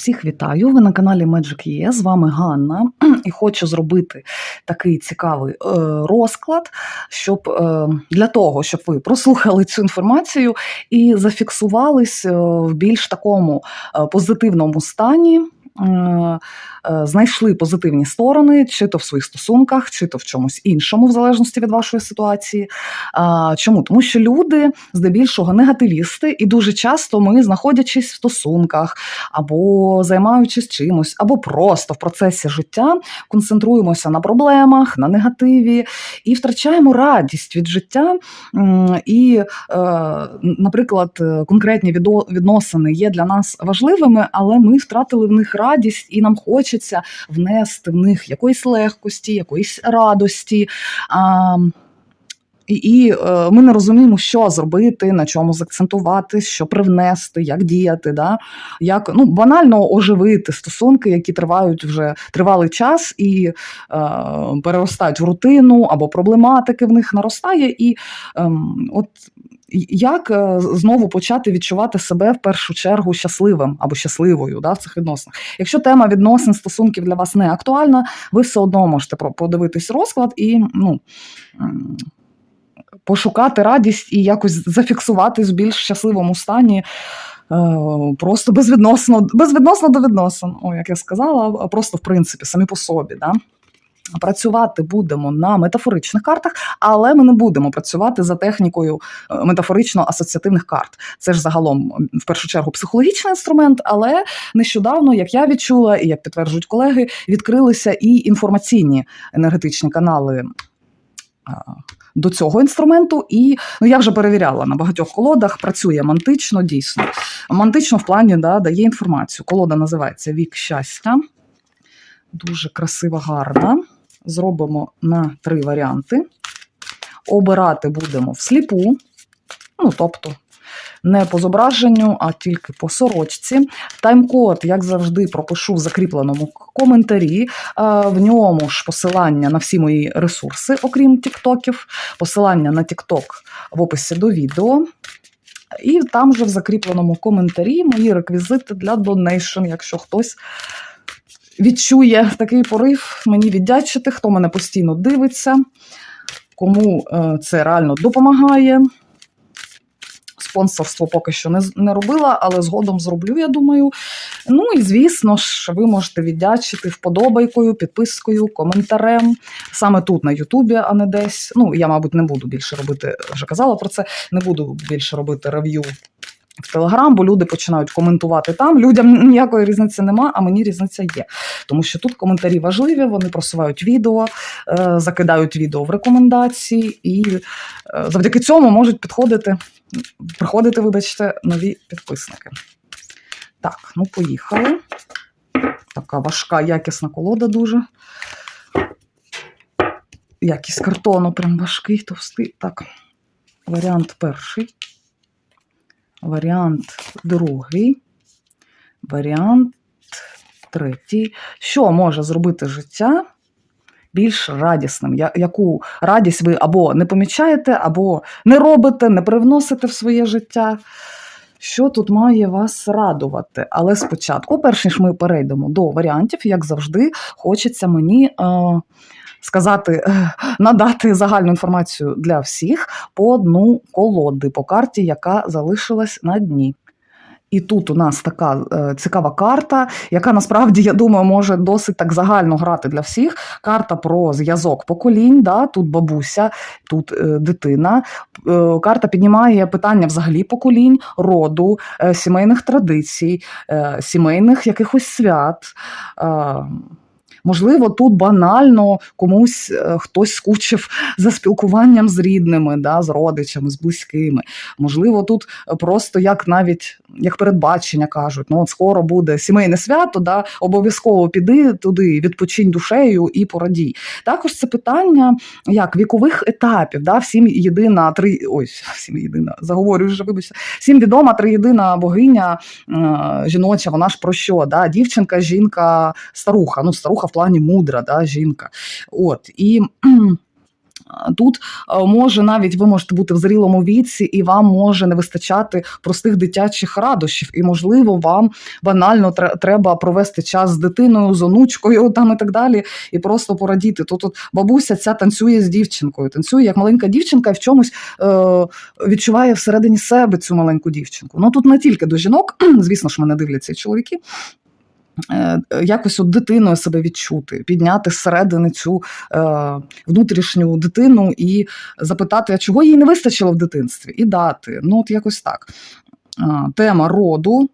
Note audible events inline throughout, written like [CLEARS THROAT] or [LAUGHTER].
Всіх вітаю! Ви на каналі Magic Є. З вами Ганна, [CLEARS THROAT] і хочу зробити такий цікавий е, розклад, щоб е, для того, щоб ви прослухали цю інформацію і зафіксувались е, в більш такому позитивному стані. Е, е, Знайшли позитивні сторони, чи то в своїх стосунках, чи то в чомусь іншому, в залежності від вашої ситуації. Чому? Тому що люди здебільшого негативісти, і дуже часто ми, знаходячись в стосунках, або займаючись чимось, або просто в процесі життя концентруємося на проблемах, на негативі і втрачаємо радість від життя. І, е, наприклад, конкретні відносини є для нас важливими, але ми втратили в них радість, і нам хочеться внести в них якоїсь легкості, якоїсь радості. А, і, і е, ми не розуміємо, що зробити, на чому закцентувати, що привнести, як діяти, да? як ну, банально оживити стосунки, які тривають вже тривалий час і е, переростають в рутину або проблематики в них наростає. І ем, от як е, знову почати відчувати себе в першу чергу щасливим або щасливою да, в цих відносинах? Якщо тема відносин стосунків для вас не актуальна, ви все одно можете подивитись розклад і ну. пошукати радість і якось зафіксуватись в більш щасливому стані. е, Просто безвідносно, безвідносно до відносин, о, як я сказала, просто в принципі самі по собі. Да? Працювати будемо на метафоричних картах, але ми не будемо працювати за технікою е, метафорично-асоціативних карт. Це ж загалом в першу чергу психологічний інструмент, але нещодавно, як я відчула, і як підтверджують колеги, відкрилися і інформаційні енергетичні канали до цього інструменту. І ну, я вже перевіряла на багатьох колодах, працює мантично, дійсно. Мантично в плані да, дає інформацію. Колода називається Вік щастя. Дуже красива, гарна. Зробимо на три варіанти. Обирати будемо всліпу, ну, тобто, не по зображенню, а тільки по сорочці. Тайм-код, як завжди, пропишу в закріпленому коментарі. В ньому ж посилання на всі мої ресурси, окрім тіктоків, посилання на тікток в описі до відео. І там же в закріпленому коментарі мої реквізити для донейшн, якщо хтось відчує такий порив мені віддячити, хто мене постійно дивиться, кому е, це реально допомагає. Спонсорство поки що не, не робила, але згодом зроблю, я думаю. Ну і звісно ж, ви можете віддячити вподобайкою, підпискою, коментарем. Саме тут на Ютубі, а не десь. Ну, я, мабуть, не буду більше робити, вже казала про це, не буду більше робити рев'ю в Телеграм, бо люди починають коментувати там. Людям ніякої різниці нема, а мені різниця є. Тому що тут коментарі важливі, вони просувають відео, е, закидають відео в рекомендації, і е, завдяки цьому можуть підходити, приходити, вибачте, нові підписники. Так, ну поїхали. Така важка, якісна колода дуже. Якість картону прям важкий, товстий. Так, варіант перший. Варіант другий. Варіант третій. Що може зробити життя більш радісним? Яку радість ви або не помічаєте, або не робите, не привносите в своє життя? Що тут має вас радувати? Але спочатку, перш ніж ми перейдемо до варіантів, як завжди, хочеться мені е, сказати, е, надати загальну інформацію для всіх по одну колоди по карті, яка залишилась на дні. І тут у нас така е, цікава карта, яка насправді, я думаю, може досить так загально грати для всіх. Карта про зв'язок поколінь. Да? Тут бабуся, тут е, дитина. Е, карта піднімає питання взагалі поколінь, роду, е, сімейних традицій, е, сімейних якихось свят. Е, Можливо, тут банально комусь е, хтось скучив за спілкуванням з рідними, да, з родичами, з близькими. Можливо, тут просто як навіть як передбачення кажуть, ну от скоро буде сімейне свято, да, обов'язково піди туди, відпочинь душею і порадій. Також це питання як вікових етапів. Да, всім єдина три ой, всім єдина, заговорюю вже, вибачте, всім відома триєдина богиня е, жіноча, вона ж про що? Да? Дівчинка, жінка, старуха. Ну, старуха плані мудра, да, жінка. От і. Тут може навіть ви можете бути в зрілому віці, і вам може не вистачати простих дитячих радощів. І, можливо, вам банально треба провести час з дитиною, з онучкою там і так далі, і просто порадіти. Тут от бабуся ця танцює з дівчинкою, танцює як маленька дівчинка, і в чомусь е, відчуває всередині себе цю маленьку дівчинку. Ну тут не тільки до жінок, [CLEARS THROAT] звісно ж, мене дивляться і чоловіки. Е, Якось от дитиною себе відчути, підняти зсередини цю е, внутрішню дитину і запитати, чого їй не вистачило в дитинстві, і дати. Ну, от якось так. Тема роду,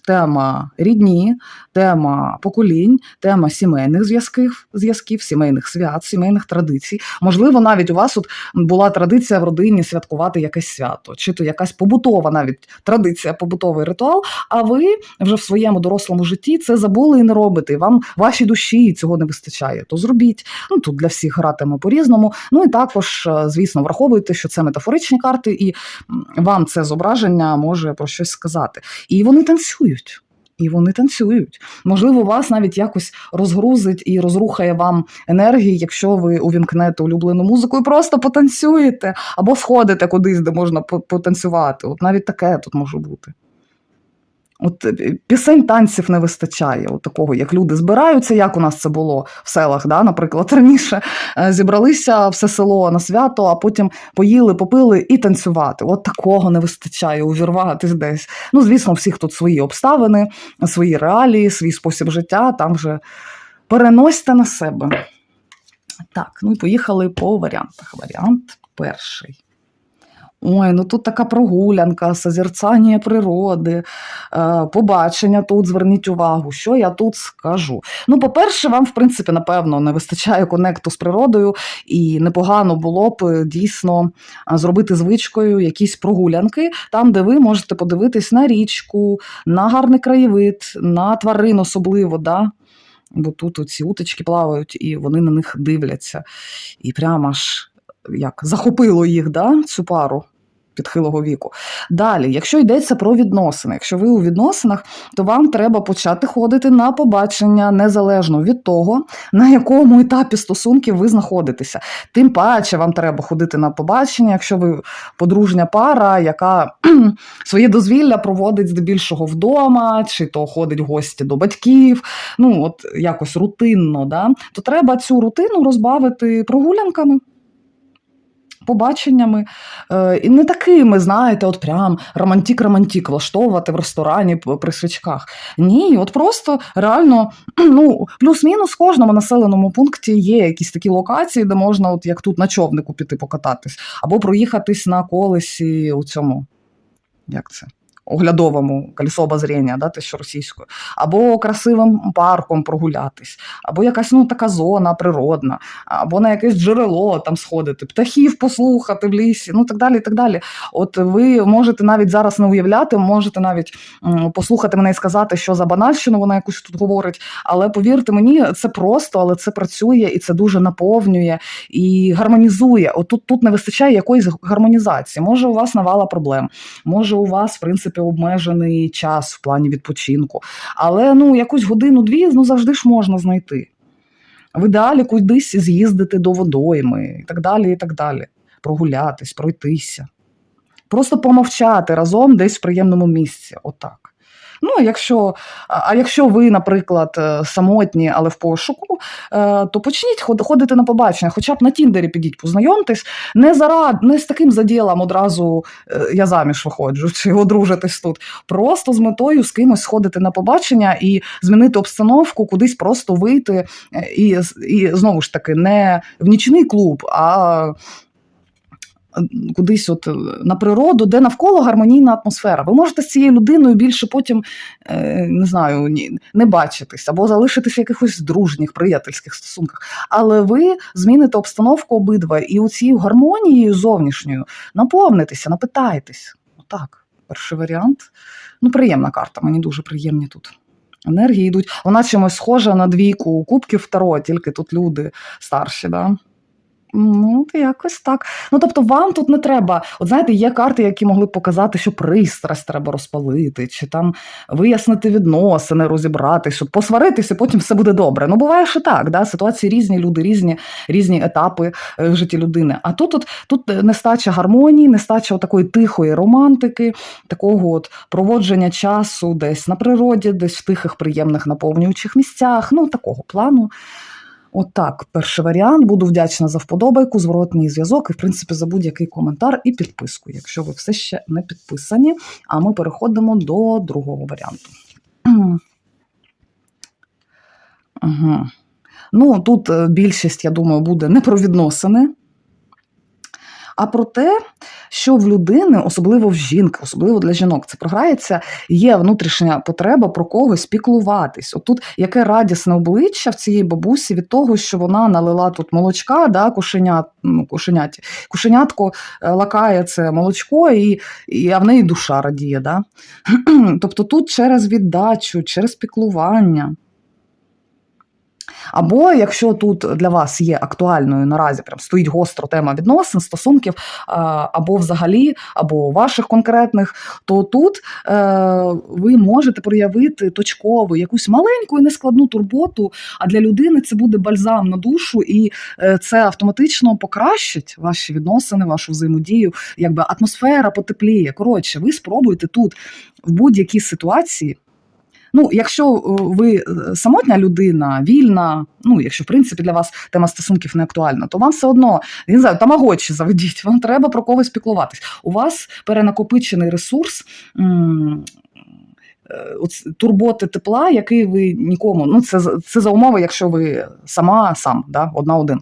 тема рідні, тема поколінь, тема сімейних зв'язків, зв'язків, сімейних свят, сімейних традицій. Можливо, навіть у вас от була традиція в родині святкувати якесь свято, чи то якась побутова навіть традиція, побутовий ритуал. А ви вже в своєму дорослому житті це забули і не робите. Вам вашій душі цього не вистачає. То зробіть. Ну тут для всіх гратиме по-різному. Ну і також, е, звісно, враховуйте, що це метафоричні карти, і вам це зображення може про щось сказати. І вони танцюють. І вони танцюють. Можливо, вас навіть якось розгрузить і розрухає вам енергії, якщо ви увімкнете улюблену музику і просто потанцюєте, або сходите кудись, де можна потанцювати. От навіть таке тут може бути. От е, пісень танців не вистачає, от такого, як люди збираються, як у нас це було в селах, да, наприклад, [LAUGHS] раніше е, зібралися все село на свято, а потім поїли, попили і танцювати. От такого не вистачає, увірватись десь. Ну, звісно, у всіх тут свої обставини, свої реалії, свій спосіб життя, там вже переносьте на себе. Так, ну і поїхали по варіантах. Варіант перший. Ой, ну тут така прогулянка, созерцання природи, е, побачення тут, зверніть увагу, що я тут скажу. Ну, по-перше, вам, в принципі, напевно, не вистачає конекту з природою, і непогано було б е, дійсно зробити звичкою якісь прогулянки, там, де ви можете подивитись на річку, на гарний краєвид, на тварин особливо. Да? Бо тут оці уточки плавають, і вони на них дивляться. І прямо аж як захопило їх, да, цю пару підхилого віку. Далі, якщо йдеться про відносини, якщо ви у відносинах, то вам треба почати ходити на побачення незалежно від того, на якому етапі стосунків ви знаходитеся. Тим паче вам треба ходити на побачення, якщо ви подружня пара, яка [CLEARS THROAT] своє дозвілля проводить здебільшого вдома, чи то ходить в гості до батьків, ну от якось рутинно, да, то треба цю рутину розбавити прогулянками побаченнями. Е, і не такими, знаєте, от прям романтік-романтік влаштовувати в ресторані при свічках. Ні, от просто реально, [CLEARS THROAT] ну, плюс-мінус в кожному населеному пункті є якісь такі локації, де можна, от як тут на човнику піти покататись, або проїхатись на колесі у цьому. Як це? Оглядовому колесо обозріння, да, те, що російською, або красивим парком прогулятись, або якась ну, така зона природна, або на якесь джерело там сходити, птахів послухати в лісі, ну так далі. і так далі. От ви можете навіть зараз не уявляти, можете навіть послухати мене і сказати, що за банальщину вона якусь тут говорить. Але повірте мені, це просто, але це працює і це дуже наповнює і гармонізує. От тут, тут не вистачає якоїсь гармонізації. Може, у вас навала проблем, може, у вас, в принципі, обмежений час в плані відпочинку. Але ну, якусь годину-дві ну, завжди ж можна знайти. В ідеалі кудись з'їздити до водойми і так далі, і так далі. Прогулятись, пройтися. Просто помовчати разом десь в приємному місці. Отак. Ну, якщо, а якщо ви, наприклад, е, самотні, але в пошуку, е, то почніть ходити на побачення, хоча б на Тіндері підіть, познайомтесь, не зарад, не з таким заділом одразу е, я заміж виходжу чи одружитись тут. Просто з метою з кимось сходити на побачення і змінити обстановку, кудись просто вийти. І, і знову ж таки, не в нічний клуб, а кудись от е, на природу, де навколо гармонійна атмосфера. Ви можете з цією людиною більше потім е, не знаю, не бачитись або залишитись в якихось дружніх, приятельських стосунках. Але ви зміните обстановку обидва і у цій гармонією зовнішньою наповнитеся, напитаєтесь. Отак, перший варіант. Ну, приємна карта, мені дуже приємні тут. Енергії йдуть. Вона чимось схожа на двійку кубків Таро, тільки тут люди старші. Да? Ну, то якось так. Ну, тобто, вам тут не треба. От знаєте, є карти, які могли б показати, що пристрасть треба розпалити, чи там вияснити відносини, розібратися, щоб посваритися, потім все буде добре. Ну, буває що так, да? ситуації різні, люди різні, різні етапи е, в житті людини. А тут, от, тут нестача гармонії, нестача такої тихої романтики, такого от проводження часу десь на природі, десь в тихих, приємних наповнюючих місцях, ну, такого плану. Отак, перший варіант. Буду вдячна за вподобайку, зворотній зв'язок і, в принципі, за будь-який коментар і підписку, якщо ви все ще не підписані. А ми переходимо до другого варіанту. Угу. Ну, тут е, більшість, я думаю, буде не про відносини, а про те, що в людини, особливо в жінки, особливо для жінок, це програється, є внутрішня потреба про когось піклуватись. Отут яке радісне обличчя в цієї бабусі від того, що вона налила тут молочка, да, кошенят, ну, кошеняті. Кошенятко е, лакає це молочко, і, і а в неї душа радіє. Да? [CLEARS THROAT] Тобто тут через віддачу, через піклування. Або якщо тут для вас є актуальною наразі, прям стоїть гостро тема відносин, стосунків, або взагалі, або ваших конкретних, то тут е, ви можете проявити точкову якусь маленьку і нескладну турботу. А для людини це буде бальзам на душу, і е, це автоматично покращить ваші відносини, вашу взаємодію, якби атмосфера потепліє. Коротше, ви спробуєте тут в будь-якій ситуації. Ну, якщо е, ви е, самотня людина, вільна, ну якщо в принципі для вас тема стосунків не актуальна, то вам все одно не знаю, тамагочі заведіть, вам треба про когось піклуватись. У вас перенакопичений ресурс. М Е, турботи тепла, який ви нікому. Ну, це це за умови, якщо ви сама сам, да, одна один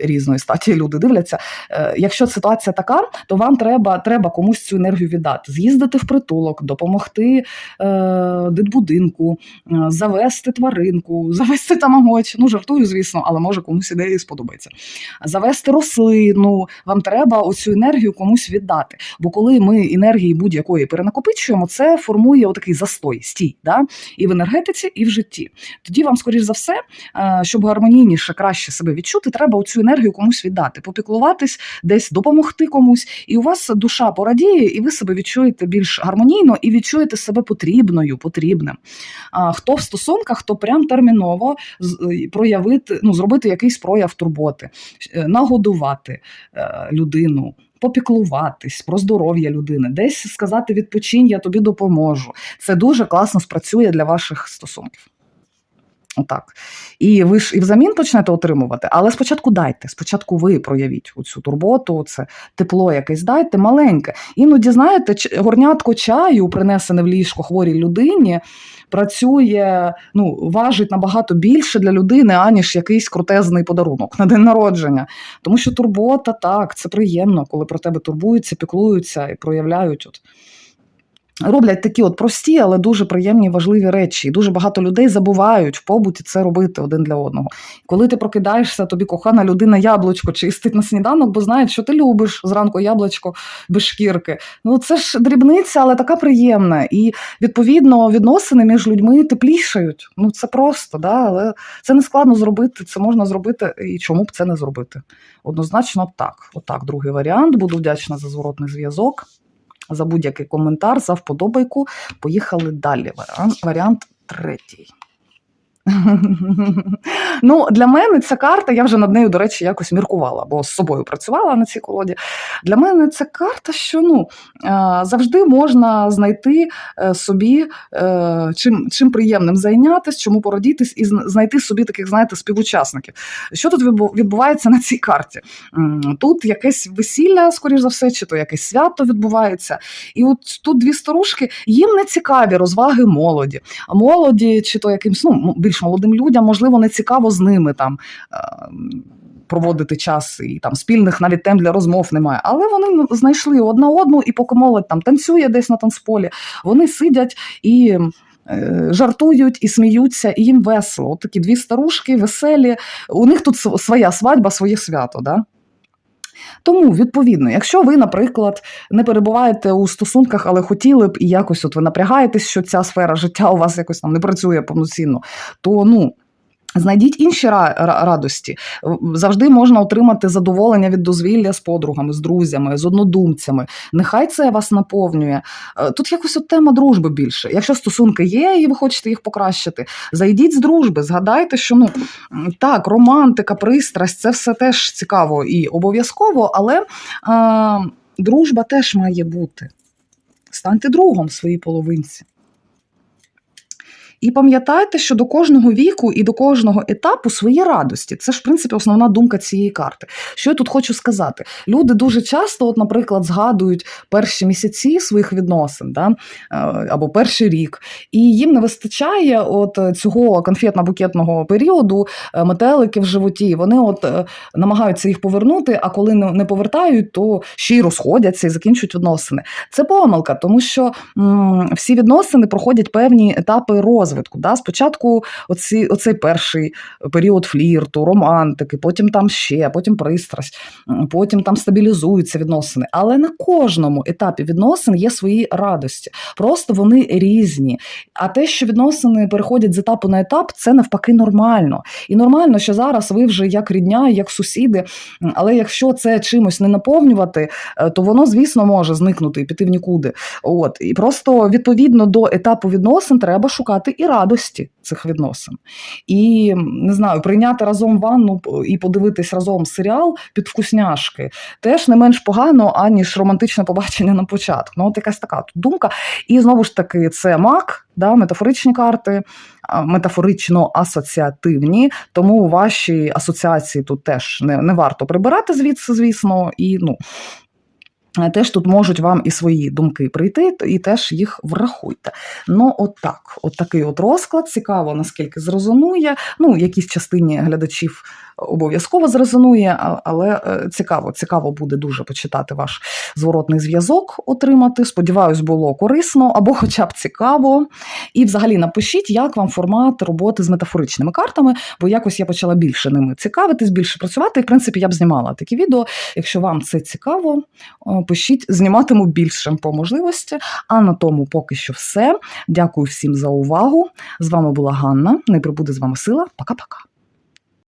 різної статі люди дивляться. Е, якщо ситуація така, то вам треба треба комусь цю енергію віддати, з'їздити в притулок, допомогти е, дитбудинку, завести тваринку, [LAUGHS] завести тамагоч. Ну, жартую, звісно, але може комусь ідеї сподобається. Завести рослину, вам треба оцю енергію комусь віддати. Бо коли ми енергії будь-якої перенакопичуємо, це формує отакий застой, стій, да? і в енергетиці, і в житті. Тоді вам, скоріш за все, е, щоб гармонійніше, краще себе відчути, треба оцю енергію комусь віддати, попіклуватись, десь допомогти комусь, і у вас душа порадіє, і ви себе відчуєте більш гармонійно і відчуєте себе потрібною, потрібним. А, Хто в стосунках, то прям терміново е, проявити, ну, зробити якийсь прояв турботи, е, нагодувати людину попіклуватись про здоров'я людини, десь сказати відпочинь, я тобі допоможу. Це дуже класно спрацює для ваших стосунків. Отак. І ви ж і взамін почнете отримувати, але спочатку дайте, спочатку ви проявіть цю турботу, це тепло якесь дайте, маленьке. Іноді, знаєте, горнятко чаю, принесене в ліжко хворій людині, працює, ну, важить набагато більше для людини, аніж якийсь крутезний подарунок на день народження. Тому що турбота так, це приємно, коли про тебе турбуються, піклуються і проявляють. от роблять такі от прості, але дуже приємні важливі речі. І дуже багато людей забувають в побуті це робити один для одного. Коли ти прокидаєшся, тобі кохана людина яблучко чистить на сніданок, бо знає, що ти любиш зранку яблучко без шкірки. Ну це ж дрібниця, але така приємна. І відповідно відносини між людьми теплішають. Ну це просто, да, але це не складно зробити. Це можна зробити. І чому б це не зробити? Однозначно, так. Отак, другий варіант. Буду вдячна за зворотний зв'язок за будь-який коментар, за вподобайку. Поїхали далі. Варіант третій. [LAUGHS] Ну, Для мене ця карта, я вже над нею, до речі, якось міркувала, бо з собою працювала на цій колоді. Для мене це карта, що ну, завжди можна знайти е, собі е, чим чим приємним зайнятися, чому порадітись і знайти собі таких, знаєте, співучасників. Що тут відбувається на цій карті? Тут якесь весілля, скоріш за все, чи то якесь свято відбувається. І от тут дві старушки, їм не цікаві розваги молоді. А молоді, чи то якимсь ну, більш більш молодим людям, можливо, не цікаво з ними там. Е, проводити час і там спільних навіть тем для розмов немає. Але вони знайшли одна одну, і поки молодь там танцює десь на танцполі, вони сидять і е, жартують і сміються, і їм весело. От такі дві старушки, веселі. У них тут своя свадьба, своє свято. Да? Тому, відповідно, якщо ви, наприклад, не перебуваєте у стосунках, але хотіли б і якось от ви напрягаєтесь, що ця сфера життя у вас якось там не працює повноцінно, то ну. Знайдіть інші ра- ра- радості. Завжди можна отримати задоволення від дозвілля з подругами, з друзями, з однодумцями. Нехай це вас наповнює. Е, Тут якось от тема дружби більше. Якщо стосунки є і ви хочете їх покращити, зайдіть з дружби, згадайте, що ну так, романтика, пристрасть це все теж цікаво і обов'язково, але е, дружба теж має бути. Станьте другом своїй половинці. І пам'ятайте, що до кожного віку і до кожного етапу свої радості. Це ж, в принципі, основна думка цієї карти. Що я тут хочу сказати? Люди дуже часто, от, наприклад, згадують перші місяці своїх відносин, да? е, або перший рік, і їм не вистачає от цього конфетно-букетного періоду, е, метелики в животі. Вони от е, намагаються їх повернути, а коли не повертають, то ще й розходяться і закінчують відносини. Це помилка, тому що м, всі відносини проходять певні етапи розвитку. Да? Спочатку оці, оцей перший період флірту, романтики, потім там ще, потім пристрасть, потім там стабілізуються відносини. Але на кожному етапі відносин є свої радості. Просто вони різні. А те, що відносини переходять з етапу на етап, це навпаки нормально. І нормально, що зараз ви вже як рідня, як сусіди. Але якщо це чимось не наповнювати, е, то воно, звісно, може зникнути і піти в нікуди. От і просто відповідно до етапу відносин треба шукати і радості цих відносин. І не знаю, прийняти разом ванну і подивитись разом серіал під вкусняшки теж не менш погано, аніж романтичне побачення на початку. Ну, от якась така тут думка. І знову ж таки, це мак, да, метафоричні карти, метафорично асоціативні, тому ваші асоціації тут теж не, не варто прибирати звідси, звісно, і ну. Е, Теж тут можуть вам і свої думки прийти, і теж їх врахуйте. Ну, от так, от такий от розклад. Цікаво, наскільки зрезонує. Ну, якійсь частині глядачів обов'язково зрезонує, але е, цікаво, цікаво буде дуже почитати ваш зворотний зв'язок, отримати. Сподіваюсь, було корисно або хоча б цікаво. І взагалі напишіть, як вам формат роботи з метафоричними картами, бо якось я почала більше ними цікавитись, більше працювати. І, в принципі, я б знімала такі відео. Якщо вам це цікаво, пишіть, зніматиму більше по можливості. А на тому поки що все. Дякую всім за увагу. З вами була Ганна. Не прибуде з вами сила. Пока-пока.